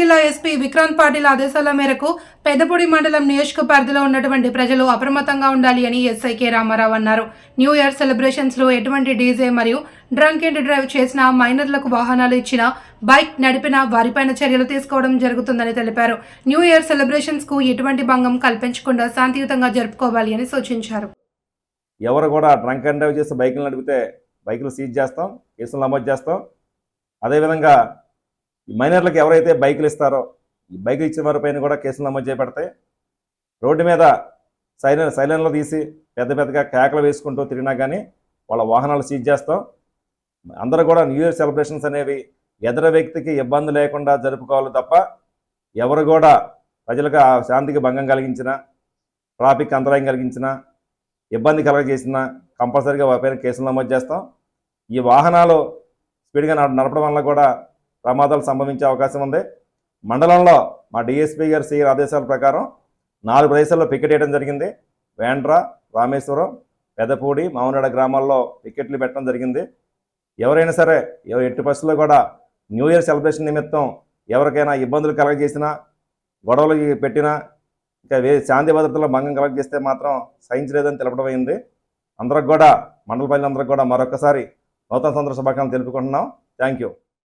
జిల్లా ఎస్పీ విక్రాంత్ పాటిల్ ఆదేశాల మేరకు పెద్దపూడి మండలం నియోజక పరిధిలో ఉన్నటువంటి ప్రజలు అప్రమత్తంగా ఉండాలి అని ఎస్ఐకే రామారావు అన్నారు. న్యూ ఇయర్ సెలబ్రేషన్స్లో ఎటువంటి డీజే మరియు డ్రంక్ అండ్ డ్రైవ్ చేసిన మైనర్లకు వాహనాలు ఇచ్చిన బైక్ నడిపిన వారిపైన చర్యలు తీసుకోవడం జరుగుతుందని తెలిపారు. న్యూ ఇయర్ సెలబ్రేషన్స్కు ఎటువంటి భంగం కల్పించకుండా శాంతియుతంగా జరుపుకోవాలి అని సూచించారు. ఎవరు కూడా డ్రంక్ అండ్ డ్రైవ్ చేసి బైకులు నడిపితే బైకులు సీజ్ చేస్తాం కేసులు నమోదు చేస్తాం. అదేవిధంగా ఈ మైనర్లకు ఎవరైతే బైకులు ఇస్తారో ఈ బైకులు ఇచ్చిన వారిపైన కూడా కేసులు నమోదు చేపడతాయి. రోడ్డు మీద సైలెన్ సైలెన్లో తీసి పెద్ద పెద్దగా కేకలు వేసుకుంటూ తిరిగినా కానీ వాళ్ళ వాహనాలు సీజ్ చేస్తాం. అందరూ కూడా న్యూ ఇయర్ సెలబ్రేషన్స్ అనేవి ఎదర వ్యక్తికి ఇబ్బంది లేకుండా జరుపుకోవాలి తప్ప ఎవరు కూడా ప్రజలకు ఆ శాంతికి భంగం కలిగించిన ట్రాఫిక్ అంతరాయం కలిగించిన ఇబ్బంది కలగజేసిన కంపల్సరీగా వారిపైన కేసులు నమోదు చేస్తాం. ఈ వాహనాలు స్పీడ్గా నడపడం వల్ల కూడా ప్రమాదాలు సంభవించే అవకాశం ఉంది. మండలంలో మా డిఎస్పీ గారి సీ ఆదేశాల ప్రకారం నాలుగు ప్రదేశాల్లో పికెట్ వేయడం జరిగింది. వేండ్ర రామేశ్వరం పెదపూడి మామనాడ గ్రామాల్లో పికెట్లు పెట్టడం జరిగింది. ఎవరైనా సరే ఎట్టి పరిస్థితుల్లో కూడా న్యూ ఇయర్ సెలబ్రేషన్ నిమిత్తం ఎవరికైనా ఇబ్బందులు కలగజేసినా గొడవలు పెట్టినా ఇంకా వే శాంతి భద్రతలో భంగం కలగజేస్తే మాత్రం సహించలేదని తెలపడం అయింది. అందరికి కూడా మండల ప్రజలందరికీ కూడా మరొకసారి నూతన సందర్శ శుభాకాంక్షలు తెలుపుకుంటున్నాం. Thank you.